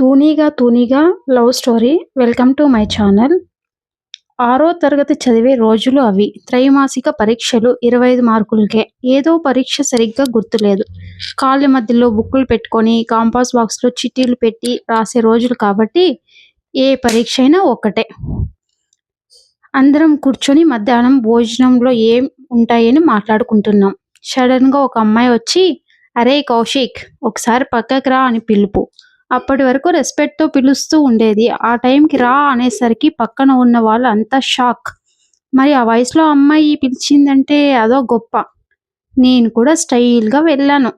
తూనీగా తూనీగా love story. Welcome to my channel. ఆరో తరగతి చదివే రోజులు అవి. త్రైమాసిక పరీక్షలు ఇరవై ఐదు మార్కులకే. ఏదో పరీక్ష సరిగ్గా గుర్తులేదు. కాళ్ళ మధ్యలో బుక్కులు పెట్టుకొని కాంపాస్ బాక్స్లో చిట్టీలు పెట్టి రాసే రోజులు కాబట్టి ఏ పరీక్ష అయినా ఒక్కటే. అందరం కూర్చొని మధ్యాహ్నం భోజనంలో ఏం ఉంటాయని మాట్లాడుకుంటున్నాం. సడన్గా ఒక అమ్మాయి వచ్చి అరే కౌశిక్ ఒకసారి పక్కకు రా అని పిలుపు. అప్పటి వరకు రెస్పెక్ట్తో పిలుస్తూ ఉండేది. ఆ టైంకి రా అనేసరికి పక్కన ఉన్న వాళ్ళు అంతా షాక్ మరి ఆ వయసులో అమ్మాయి పిలిచిందంటే అదో గొప్ప. నేను కూడా స్టైల్గా వెళ్ళాను.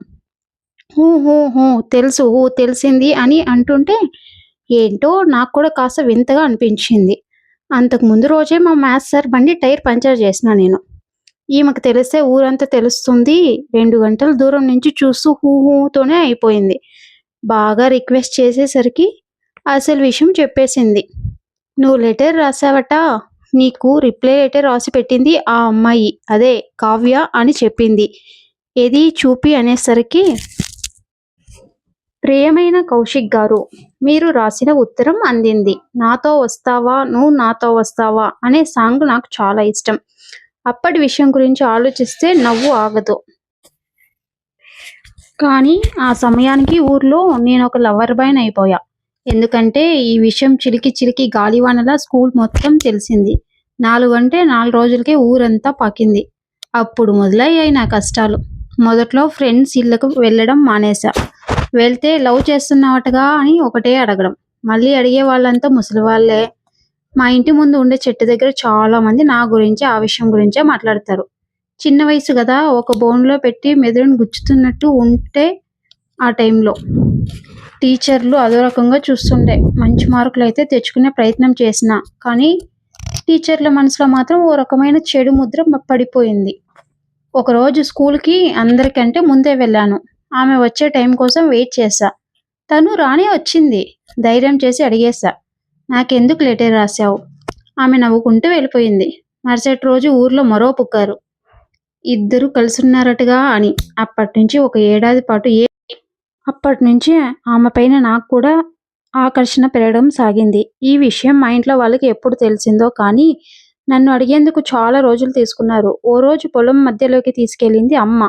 హూ హూ హూ తెలుసు హూ తెలిసింది అని అంటుంటే ఏంటో నాకు కూడా కాస్త వింతగా అనిపించింది. అంతకు ముందు రోజే మా మ్యాథ్స్ సార్ బండి టైర్ పంచర్ చేసిన నేను. ఈమెకు తెలిస్తే ఊరంతా తెలుస్తుంది. రెండు గంటల దూరం నుంచి చూస్తూ హూ హూతోనే అయిపోయింది. బాగా రిక్వెస్ట్ చేసేసరికి అసలు విషయం చెప్పేసింది. నువ్వు లెటర్ రాసావట? నీకు రిప్లై లెటర్ రాసి పెట్టింది ఆ అమ్మాయి. అదే కావ్య అని చెప్పింది. ఏది చూపి అనేసరికి ప్రియమైన కౌశిక్ గారు మీరు రాసిన ఉత్తరం అందింది. నాతో వస్తావా? నువ్వు నాతో వస్తావా? అనే సాంగ్ నాకు చాలా ఇష్టం. అప్పటి విషయం గురించి ఆలోచిస్తే నవ్వు ఆగదు. కానీ ఆ సమయానికి ఊర్లో నేను ఒక లవర్ బైన్ అయిపోయా. ఎందుకంటే ఈ విషయం చిలికి చిలికి గాలివానలా స్కూల్ మొత్తం తెలిసింది. నాలుగు అంటే నాలుగు రోజులకే ఊరంతా పాకింది. అప్పుడు మొదలయ్యాయి నా కష్టాలు. మొదట్లో ఫ్రెండ్స్ ఇళ్ళకు వెళ్ళడం మానేశా. వెళ్తే లవ్ చేస్తున్నావటగా అని ఒకటే అడగడం. మళ్ళీ అడిగే వాళ్ళంతా ముసలి వాళ్ళే మా ఇంటి ముందు ఉండే చెట్టు దగ్గర చాలా మంది నా గురించి ఆ విషయం గురించే మాట్లాడతారు. చిన్న వయసు కదా ఒక బోన్లో పెట్టి మెదడును గుచ్చుతున్నట్టు ఉంటే ఆ టైంలో టీచర్లు అదో రకంగా చూస్తుండే. మంచి మార్కులు అయితే తెచ్చుకునే ప్రయత్నం చేసిన. కానీ టీచర్ల మనసులో మాత్రం ఓ రకమైన చెడు ముద్ర పడిపోయింది. ఒకరోజు స్కూల్కి అందరికంటే ముందే వెళ్ళాను. ఆమె వచ్చే టైం కోసం వెయిట్ చేశా. తను రానే వచ్చింది. ధైర్యం చేసి అడిగేశా. నాకెందుకు లెటర్ రాశావు? ఆమె నవ్వుకుంటూ వెళ్ళిపోయింది. మరుసటి రోజు ఊర్లో మరో పుక్కారు. ఇద్దరు ఉన్నారటగా అని. అప్పటి నుంచి ఒక ఏడాది పాటు ఏ అప్పటి నుంచి ఆమె పైన నాకు కూడా ఆకర్షణ పెరగడం సాగింది. ఈ విషయం మా ఇంట్లో వాళ్ళకి ఎప్పుడు తెలిసిందో కానీ నన్ను అడిగేందుకు చాలా రోజులు తీసుకున్నారు. ఓ రోజు పొలం మధ్యలోకి తీసుకెళ్ళింది అమ్మ.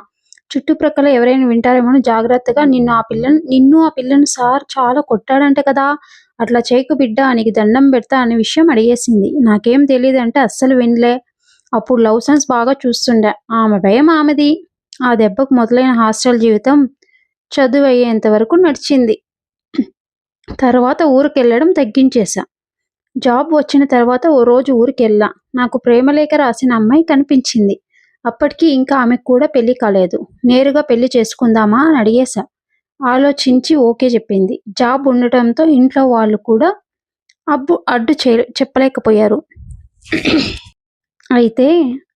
చుట్టుప్రక్కల ఎవరైనా వింటారేమో జాగ్రత్తగా నిన్ను ఆ పిల్లను నిన్ను ఆ పిల్లను సార్ చాలా కొట్టాడంట కదా అట్లా చేయకు బిడ్డ నీకు దండం పెడతా అనే విషయం అడిగేసింది. నాకేం తెలియదు అంటే అస్సలు వినలే. అప్పుడు లవ్ సన్స్ బాగా చూస్తుండే. ఆమె భయం ఆమెది. ఆ దెబ్బకు మొదలైన హాస్టల్ జీవితం చదువు అయ్యేంత వరకు నడిచింది. తర్వాత ఊరికి వెళ్ళడం తగ్గించేశా. జాబ్ వచ్చిన తర్వాత ఓ రోజు ఊరికి వెళ్ళా నాకు ప్రేమలేఖ రాసిన అమ్మాయి కనిపించింది. అప్పటికి ఇంకా ఆమెకు కూడా పెళ్ళి కాలేదు. నేరుగా పెళ్ళి చేసుకుందామా అని అడిగేశా. ఆలోచించి ఓకే చెప్పింది. జాబ్ ఉండటంతో ఇంట్లో వాళ్ళు కూడా అబ్బు అడ్డు చే చెప్పలేకపోయారు. అయితే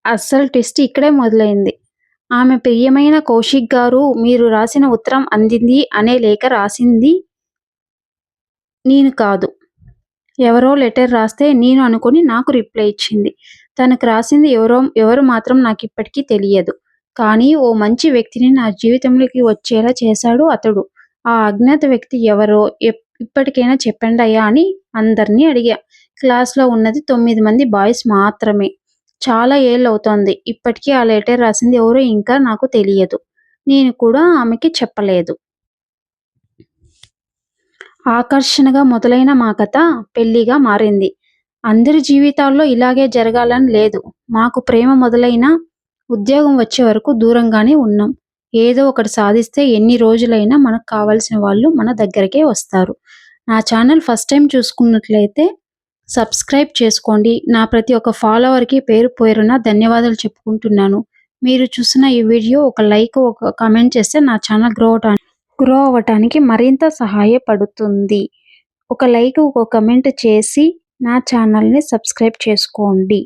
అస్సలు టెస్ట్ ఇక్కడే మొదలైంది. ఆమె ప్రియమైన కౌశిక్ గారు మీరు రాసిన ఉత్తరం అందింది అనే లేఖ రాసింది నేను కాదు. ఎవరో లెటర్ రాస్తే నేను అనుకుని నాకు రిప్లై ఇచ్చింది. తనకు రాసింది ఎవరో ఎవరు మాత్రం నాకు ఇప్పటికీ తెలియదు. కానీ ఓ మంచి వ్యక్తిని నా జీవితంలోకి వచ్చేలా చేశాడు అతడు. ఆ అజ్ఞాత వ్యక్తి ఎవరో ఇప్పటికైనా చెప్పండి అయ్యా అని అందరినీ అడిగా. క్లాస్లో ఉన్నది తొమ్మిది మంది బాయ్స్ మాత్రమే. చాలా ఏళ్ళు అవుతోంది ఇప్పటికీ ఆ లెటర్ రాసింది ఎవరో ఇంకా నాకు తెలియదు. నేను కూడా ఆమెకి చెప్పలేదు. ఆకర్షణగా మొదలైన మా కథ పెళ్ళిగా మారింది. అందరి జీవితాల్లో ఇలాగే జరగాలని లేదు. మాకు ప్రేమ మొదలైన ఉద్యోగం వచ్చే వరకు దూరంగానే ఉన్నాం. ఏదో ఒకటి సాధిస్తే ఎన్ని రోజులైనా మనకు కావాల్సిన వాళ్ళు మన దగ్గరకే వస్తారు. నా ఛానల్ ఫస్ట్ టైం చూసుకున్నట్లయితే సబ్స్క్రైబ్ చేసుకోండి. నా ప్రతి ఒక్క ఫాలోవర్కి పేరు పేరున ధన్యవాదాలు చెప్పుకుంటున్నాను. మీరు చూసిన ఈ వీడియో ఒక లైక్ ఒక కమెంట్ చేస్తే నా ఛానల్ గ్రో అవటానికి గ్రో అవ్వటానికి మరింత సహాయపడుతుంది. ఒక లైక్ ఒక కమెంట్ చేసి నా ఛానల్ని సబ్స్క్రైబ్ చేసుకోండి.